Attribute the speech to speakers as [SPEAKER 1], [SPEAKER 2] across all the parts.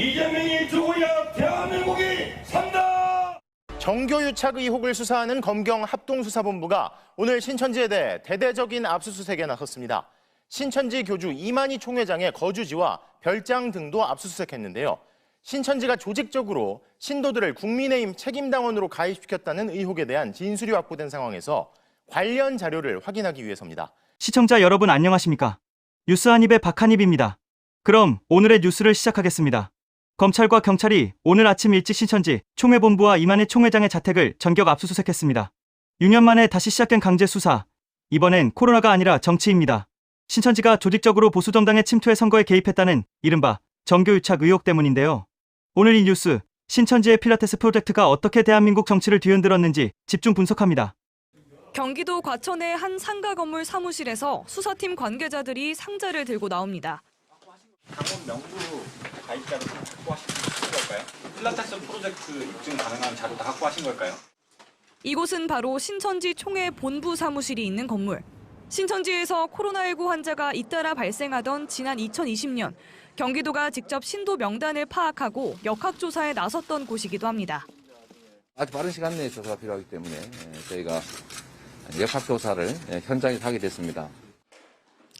[SPEAKER 1] 이재명이 죽어야 대한민국이 산다.
[SPEAKER 2] 정교유착 의혹을 수사하는 검경 합동수사본부가 오늘 신천지에 대해 대대적인 압수수색에 나섰습니다. 신천지 교주 이만희 총회장의 거주지와 별장 등도 압수수색했는데요. 신천지가 조직적으로 신도들을 국민의힘 책임당원으로 가입시켰다는 의혹에 대한 진술이 확보된 상황에서 관련 자료를 확인하기 위해서입니다.
[SPEAKER 3] 시청자 여러분 안녕하십니까? 뉴스 한입의 박한입입니다. 그럼 오늘의 뉴스를 시작하겠습니다. 검찰과 경찰이 오늘 아침 일찍 신천지 총회본부와 이만희 총회장의 자택을 전격 압수수색했습니다. 6년 만에 다시 시작된 강제 수사. 이번엔 코로나가 아니라 정치입니다. 신천지가 조직적으로 보수정당의 침투에 선거에 개입했다는 이른바 정교유착 의혹 때문인데요. 오늘 이 뉴스 신천지의 필라테스 프로젝트가 어떻게 대한민국 정치를 뒤흔들었는지 집중 분석합니다.
[SPEAKER 4] 경기도 과천의 한 상가 건물 사무실에서 수사팀 관계자들이 상자를 들고 나옵니다.
[SPEAKER 5] 가입자를 확보하신 걸까요? 필라테스 프로젝트 입증 가능한 자료 다 확보하신 걸까요?
[SPEAKER 4] 이곳은 바로 신천지 총회 본부 사무실이 있는 건물. 신천지에서 코로나19 환자가 잇따라 발생하던 지난 2020년 경기도가 직접 신도 명단을 파악하고 역학조사에 나섰던 곳이기도 합니다.
[SPEAKER 6] 아주 빠른 시간 내에 조사가 필요하기 때문에 예, 저희가 역학조사를 예, 현장에 가게 됐습니다.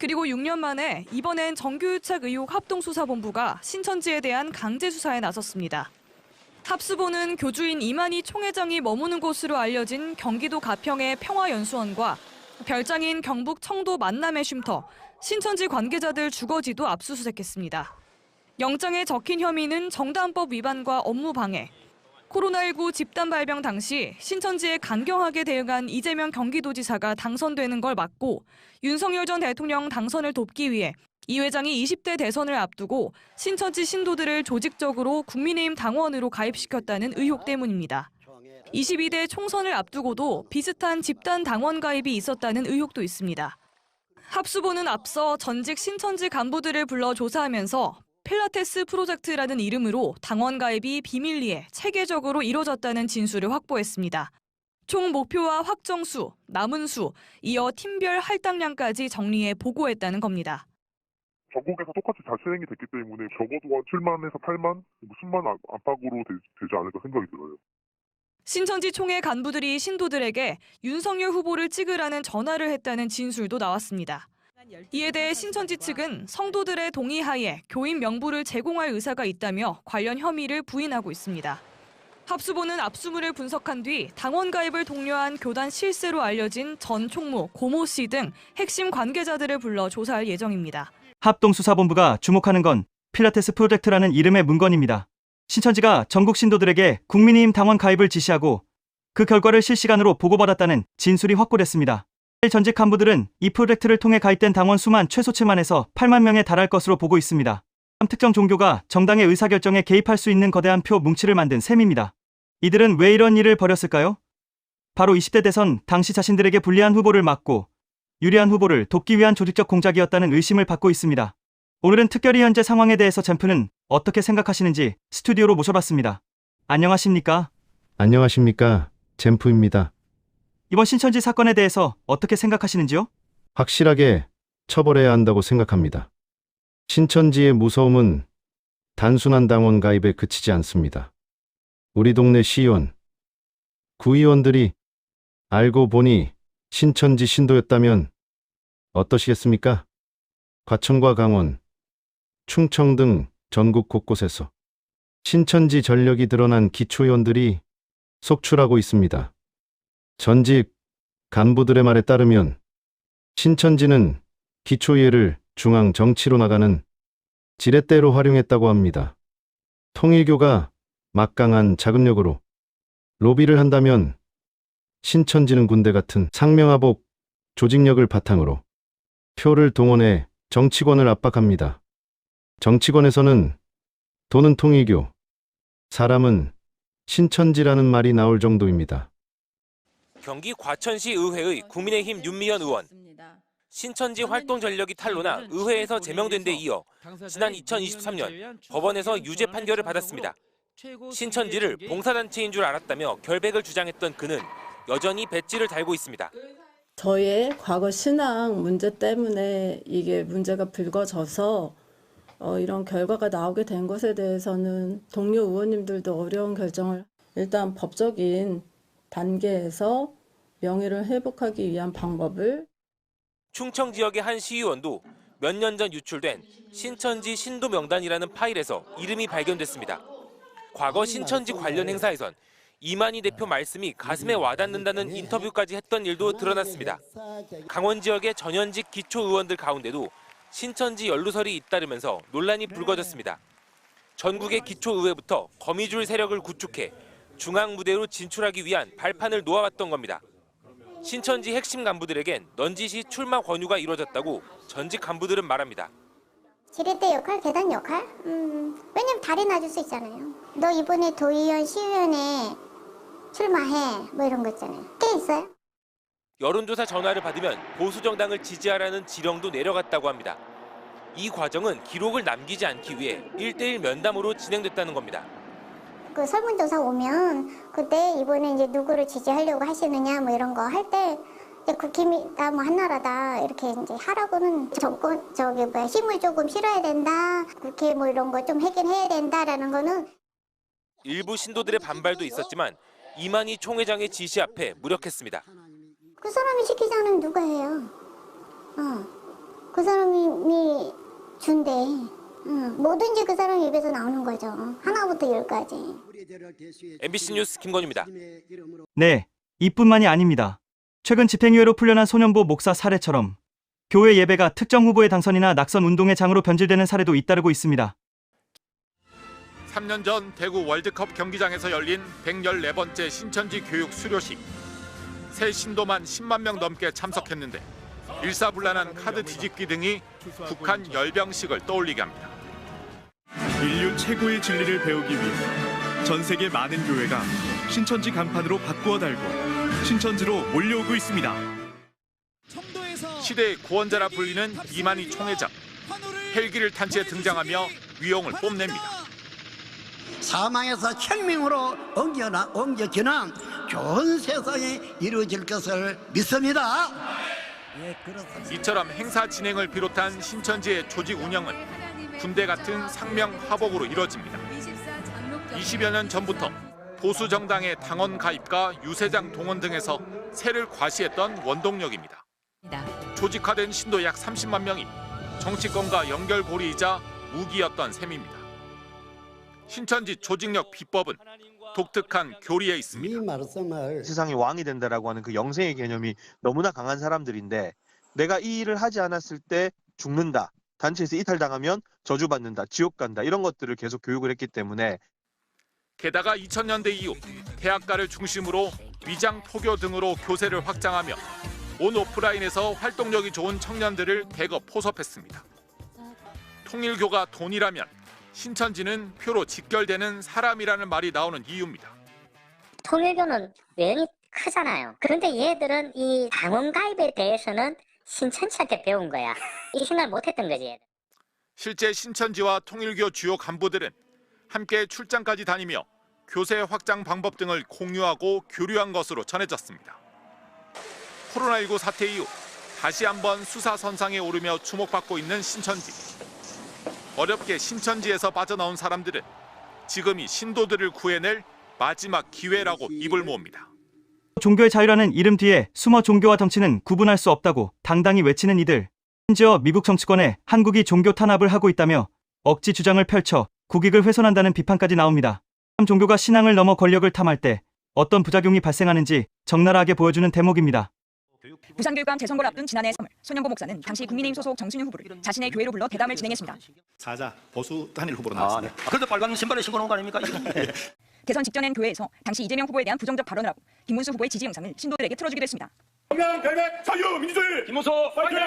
[SPEAKER 4] 그리고 6년 만에 이번엔 정규유착 의혹 합동수사본부가 신천지에 대한 강제 수사에 나섰습니다. 합수본은 교주인 이만희 총회장이 머무는 곳으로 알려진 경기도 가평의 평화연수원과 별장인 경북 청도 만남의 쉼터, 신천지 관계자들 주거지도 압수수색했습니다. 영장에 적힌 혐의는 정당법 위반과 업무 방해, 코로나19 집단 발병 당시 신천지에 강경하게 대응한 이재명 경기도지사가 당선되는 걸 막고 윤석열 전 대통령 당선을 돕기 위해 이 회장이 20대 대선을 앞두고 신천지 신도들을 조직적으로 국민의힘 당원으로 가입시켰다는 의혹 때문입니다. 22대 총선을 앞두고도 비슷한 집단 당원 가입이 있었다는 의혹도 있습니다. 합수본은 앞서 전직 신천지 간부들을 불러 조사하면서 필라테스 프로젝트라는 이름으로 당원 가입이 비밀리에 체계적으로 이뤄졌다는 진술을 확보했습니다. 총 목표와 확정 수, 남은 수, 이어 팀별 할당량까지 정리해 보고했다는 겁니다.
[SPEAKER 7] 전국에서 똑같이 잘 실행이 됐기 때문에 적어도 한 7만에서 8만, 뭐 10만 안- 안팎으로 되, 지 않을까 생각이 들어요.
[SPEAKER 4] 신천지 총회 간부들이 신도들에게 윤석열 후보를 찍으라는 전화를 했다는 진술도 나왔습니다. 이에 대해 신천지 측은 성도들의 동의하에 교인 명부를 제공할 의사가 있다며 관련 혐의를 부인하고 있습니다. 합수본은 압수물을 분석한 뒤 당원 가입을 독려한 교단 실세로 알려진 전 총무, 고모 씨 등 핵심 관계자들을 불러 조사할 예정입니다.
[SPEAKER 3] 합동수사본부가 주목하는 건 필라테스 프로젝트라는 이름의 문건입니다. 신천지가 전국 신도들에게 국민의힘 당원 가입을 지시하고 그 결과를 실시간으로 보고받았다는 진술이 확보됐습니다. 전직 간부들은 이 프로젝트를 통해 가입된 당원 수만 최소 7만에서 8만 명에 달할 것으로 보고 있습니다. 특정 종교가 정당의 의사결정에 개입할 수 있는 거대한 표 뭉치를 만든 셈입니다. 이들은 왜 이런 일을 벌였을까요? 바로 20대 대선 당시 자신들에게 불리한 후보를 막고 유리한 후보를 돕기 위한 조직적 공작이었다는 의심을 받고 있습니다. 오늘은 특별히 현재 상황에 대해서 젠프는 어떻게 생각하시는지 스튜디오로 모셔봤습니다. 안녕하십니까?
[SPEAKER 8] 안녕하십니까. 젠프입니다.
[SPEAKER 3] 이번 신천지 사건에 대해서 어떻게 생각하시는지요?
[SPEAKER 8] 확실하게 처벌해야 한다고 생각합니다. 신천지의 무서움은 단순한 당원 가입에 그치지 않습니다. 우리 동네 시의원, 구의원들이 알고 보니 신천지 신도였다면 어떠시겠습니까? 과천과 강원, 충청 등 전국 곳곳에서 신천지 전력이 드러난 기초의원들이 속출하고 있습니다. 전직 간부들의 말에 따르면 신천지는 기초예를 중앙 정치로 나가는 지렛대로 활용했다고 합니다. 통일교가 막강한 자금력으로 로비를 한다면 신천지는 군대 같은 상명하복 조직력을 바탕으로 표를 동원해 정치권을 압박합니다. 정치권에서는 돈은 통일교, 사람은 신천지라는 말이 나올 정도입니다.
[SPEAKER 9] 경기 과천시 의회의 국민의힘 윤미현 의원 신천지 활동 전력이 탄로나 의회에서 제명된 데 이어 지난 2023년 법원에서 유죄 판결을 받았습니다. 신천지를 봉사단체인 줄 알았다며 결백을 주장했던 그는 여전히 배지를 달고 있습니다.
[SPEAKER 10] 저의 과거 신앙 문제 때문에 이게 문제가 불거져서 어, 이런 결과가 나오게 된 것에 대해서는 동료 의원님들도 어려운 결정을 일단 법적인 단계에서 명예를 회복하기 위한 방법을
[SPEAKER 9] 충청 지역의 한 시의원도 몇 년 전 유출된 신천지 신도 명단이라는 파일에서 이름이 발견됐습니다. 과거 신천지 관련 행사에선 이만희 대표 말씀이 가슴에 와닿는다는 인터뷰까지 했던 일도 드러났습니다. 강원 지역의 전현직 기초 의원들 가운데도 신천지 연루설이 잇따르면서 논란이 불거졌습니다. 전국의 기초 의회부터 거미줄 세력을 구축해 중앙 무대로 진출하기 위한 발판을 놓아왔던 겁니다. 신천지 핵심 간부들에겐 넌지시 출마 권유가 이루어졌다고 전직 간부들은 말합니다.
[SPEAKER 11] 지렛대 역할, 계단 역할? 음, 왜냐면 달이 낮을 수 있잖아요. 너 이번에 도의원, 시의원에 출마해. 뭐 이런 거 있잖아요. 꽤 있어요.
[SPEAKER 9] 여론조사 전화를 받으면 보수 정당을 지지하라는 지령도 내려갔다고 합니다. 이 과정은 기록을 남기지 않기 위해 1대1 면담으로 진행됐다는 겁니다.
[SPEAKER 11] 그 설문조사 오면 그때 이번에 이제 누구를 지지하려고 하시느냐 뭐 이런 거 할 때 이제 국힘이다 뭐 한나라다 이렇게 이제 하라고는 정권 저기 뭐야 힘을 조금 실어야 된다 국회 뭐 이런 거좀 하긴 해야 된다라는 거는
[SPEAKER 9] 일부 신도들의 반발도 있었지만 이만희 총회장의 지시 앞에 무력했습니다.
[SPEAKER 11] 그 사람이 시키자는 누가 해요? 어, 그 사람이 준대. 응, 뭐든지 그 사람 입에서 나오는 거죠. 하나부터 열까지.
[SPEAKER 9] MBC 뉴스 김건희입니다.
[SPEAKER 3] 네, 이뿐만이 아닙니다. 최근 집행유예로 풀려난 소년보 목사 사례처럼 교회 예배가 특정 후보의 당선이나 낙선 운동의 장으로 변질되는 사례도 잇따르고 있습니다.
[SPEAKER 12] 3년 전 대구 월드컵 경기장에서 열린 114번째 신천지 교육 수료식. 새 신도만 10만 명 넘게 참석했는데 일사불란한 카드 뒤집기 등이 북한 열병식을 떠올리게 합니다.
[SPEAKER 13] 인류 최고의 진리를 배우기 위해 전 세계 많은 교회가 신천지 간판으로 바꾸어 달고 신천지로 몰려오고 있습니다.
[SPEAKER 12] 시대의 구원자라 불리는 이만희 총회장. 헬기를 탄 채 등장하며 위용을 뽐냅니다.
[SPEAKER 14] 사망에서 혁명으로 옮겨나, 옮겨지는 좋은 세상이 이루어질 것을 믿습니다.
[SPEAKER 12] 이처럼 행사 진행을 비롯한 신천지의 조직 운영은 군대 같은 상명 하복으로 이뤄집니다. 20여 년 전부터 보수 정당의 당원 가입과 유세장 동원 등에서 세를 과시했던 원동력입니다. 조직화된 신도 약 30만 명이 정치권과 연결고리이자 무기였던 셈입니다. 신천지 조직력 비법은 독특한 교리에 있습니다.
[SPEAKER 14] 이 말씀을
[SPEAKER 15] 세상의 왕이 된다라고 하는 그 영생의 개념이 너무나 강한 사람들인데 내가 이 일을 하지 않았을 때 죽는다. 단체에서 이탈당하면 저주받는다. 지옥 간다. 이런 것들을 계속 교육을 했기 때문에
[SPEAKER 12] 게다가 2000년대 이후 대학가를 중심으로 위장 포교 등으로 교세를 확장하며 온 오프라인에서 활동력이 좋은 청년들을 대거 포섭했습니다. 통일교가 돈이라면 신천지는 표로 직결되는 사람이라는 말이 나오는 이유입니다.
[SPEAKER 16] 통일교는 외형이 크잖아요. 그런데 얘들은 이 당원 가입에 대해서는 신천지한테 배운 거야. 이 생각 못했던 거지.
[SPEAKER 12] 실제 신천지와 통일교 주요 간부들은 함께 출장까지 다니며 교세 확장 방법 등을 공유하고 교류한 것으로 전해졌습니다. 코로나19 사태 이후 다시 한번 수사 선상에 오르며 주목받고 있는 신천지. 어렵게 신천지에서 빠져나온 사람들은 지금이 신도들을 구해낼 마지막 기회라고 입을 모읍니다.
[SPEAKER 3] 종교의 자유라는 이름 뒤에 숨어 종교와 정치는 구분할 수 없다고 당당히 외치는 이들. 심지어 미국 정치권에 한국이 종교 탄압을 하고 있다며 억지 주장을 펼쳐 국익을 훼손한다는 비판까지 나옵니다. 참 종교가 신앙을 넘어 권력을 탐할 때 어떤 부작용이 발생하는지 적나라하게 보여주는 대목입니다.
[SPEAKER 4] 부산교육감 재선거를 앞둔 지난해 3월 소년보 목사는 당시 국민의힘 소속 정순유 후보를 자신의 교회로 불러 대담을 진행했습니다.
[SPEAKER 17] 사자 보수 단일 후보로 나왔습니다. 그래도 빨간 신발에 신고 놓은 거 아닙니까?
[SPEAKER 4] 대선 직전엔 교회에서 당시 이재명 후보에 대한 부정적 발언을 하고 김문수 후보의 지지 영상을 신도들에게 틀어주기도 했습니다.
[SPEAKER 1] 명별백 자유 민주주의 김호소 파이팅!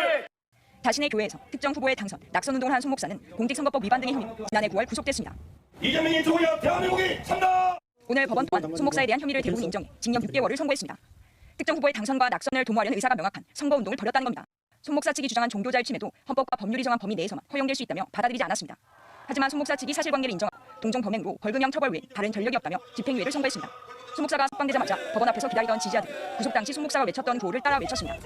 [SPEAKER 4] 자신의 교회에서 특정 후보의 당선, 낙선 운동을 한 송 목사는 공직선거법 위반 등의 혐의로 지난해 9월 구속됐습니다.
[SPEAKER 1] 이재명이 죽어야 대한민국이 산다.
[SPEAKER 4] 오늘 법원 또한 송 목사에 대한 혐의를 대부분 인정해 징역 6개월을 선고했습니다. 특정 후보의 당선과 낙선을 도모하려는 의사가 명확한 선거 운동을 벌였다는 겁니다. 손 목사 측이 주장한 종교 자유 침해도 헌법과 법률이 정한 범위 내에서만 허용될 수 있다며 받아들이지 않았습니다. 하지만 손 목사 측이 사실관계를 인정하고 동종 범행으로 벌금형 처벌 외에 다른 전력이 없다며 집행유예를 선고했습니다. 손 목사가 석방되자마자 법원 앞에서 기다리던 지지자들이 구속 당시 손 목사가 외쳤던 구호를 따라 외쳤습니다.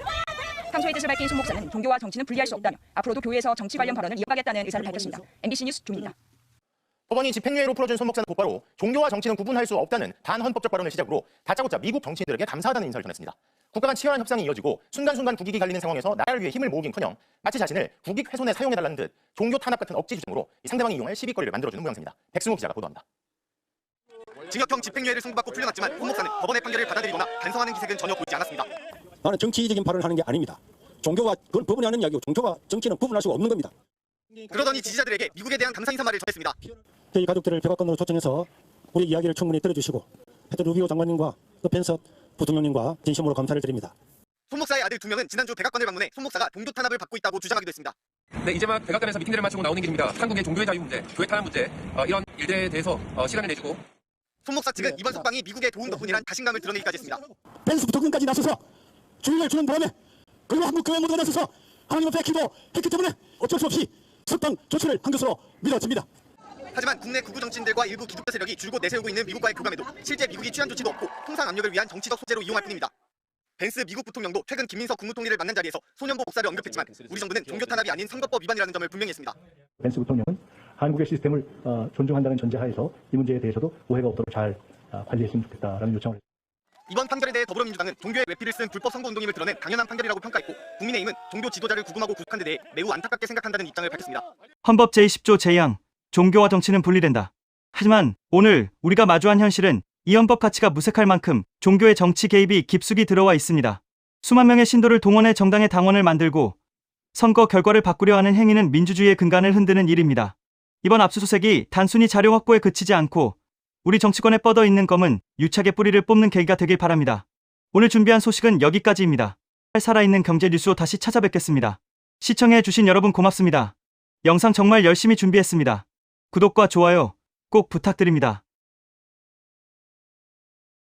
[SPEAKER 18] 평소의 뜻을 밝힌 손 목사는 종교와 정치는 분리할 수 없다며 앞으로도 교회에서 정치 관련 발언을 이어가겠다는 의사를 밝혔습니다. MBC 뉴스 조입니다.
[SPEAKER 2] 법원이 집행유예로 풀어준 손 목사는 곧바로 종교와 정치는 구분할 수 없다는 반헌법적 발언을 시작으로 다짜고짜 미국 정치인들에게 감사하다는 인사를 전했습니다. 국가 간 치열한 협상이 이어지고 순간순간 국익이 갈리는 상황에서 나라를 위해 힘을 모으긴커녕 마치 자신을 국익 훼손에 사용해달라는 듯 종교 탄압 같은 억지 주장으로 이 상대방이 이용할 시비거리를 만들어주는 모양새입니다. 백승호 기자가 보도합니다.
[SPEAKER 19] 징역형 집행유예를 선고받고 풀려났지만 손 목사는 법원의 판결을 받아들이거나 반성하는 기색은 전혀 보이지 않았습니다.
[SPEAKER 17] 나는 정치적인 발언을 하는 게 아닙니다. 종교와 그건 법원이 하는 이야기고 종교와 정치는 구분할 수가 없는 겁니다.
[SPEAKER 19] 그러더니 지지자들에게 미국에 대한 감사 인사말을 전했습니다.
[SPEAKER 17] 저희 가족들을 백악관으로 초청해서 우리 이야기를 충분히 들어주시고 헤드 루비오 장관님과 또 펜서 부통령님과 진심으로 감사를 드립니다.
[SPEAKER 19] 손 목사의 아들 두 명은 지난주 백악관을 방문해 손 목사가 종교 탄압을 받고 있다고 주장하기도 했습니다.
[SPEAKER 20] 네, 이제 막 백악관에서 미팅들을 마치고 나오는 길입니다. 한국의 종교의 자유 문제, 교회 탄압 문제, 어, 이런 일들에 대해서 어, 시간을 내주고
[SPEAKER 19] 손 목사 측은 이번 석방이 미국의 도움 덕분이란 자신감을 드러내기까지 했습니다.
[SPEAKER 17] 펜스 부통령까지 나서서 주의를 주는 바람에 그리고 한국 교회 모두가 나서서 하나님 앞에 기도했기 때문에 어쩔 수 없이 석방 조치를 한 것으로 믿어집니다.
[SPEAKER 19] 하지만 국내 극우 정치인들과 일부 기독교 세력이 줄곧 내세우고 있는 미국과의 교감에도 실제 미국이 취한 조치도 없고 통상 압력을 위한 정치적 소재로 이용할 뿐입니다. 벤스 미국 부통령도 최근 김민석 국무총리를 만난 자리에서 소년보 복사를 언급했지만 우리 정부는 종교 탄압이 아닌 선거법 위반이라는 점을 분명히 했습니다.
[SPEAKER 21] 벤스 부통령은 한국의 시스템을 어, 존중한다는 전제하에서 이 문제에 대해서도 오해가 없도록 잘 어, 관리했으면 좋겠다라는 요청을
[SPEAKER 19] 이번 판결에 대해 더불어민주당은 종교의 외피를 쓴 불법 선거운동임을 드러낸 당연한 판결이라고 평가했고 국민의힘은 종교 지도자를 구금하고 구속한 데 대해 매우 안타깝게 생각한다는 입장을 밝혔습니다.
[SPEAKER 3] 헌법 제10조 제2항 종교와 정치는 분리된다. 하지만 오늘 우리가 마주한 현실은 이 헌법 가치가 무색할 만큼 종교의 정치 개입이 깊숙이 들어와 있습니다. 수만 명의 신도를 동원해 정당의 당원을 만들고 선거 결과를 바꾸려 하는 행위는 민주주의의 근간을 흔드는 일입니다. 이번 압수수색이 단순히 자료 확보에 그치지 않고 우리 정치권에 뻗어 있는 검은 유착의 뿌리를 뽑는 계기가 되길 바랍니다. 오늘 준비한 소식은 여기까지입니다. 살아있는 경제 뉴스로 다시 찾아뵙겠습니다. 시청해 주신 여러분 고맙습니다. 영상 정말 열심히 준비했습니다. 구독과 좋아요 꼭 부탁드립니다.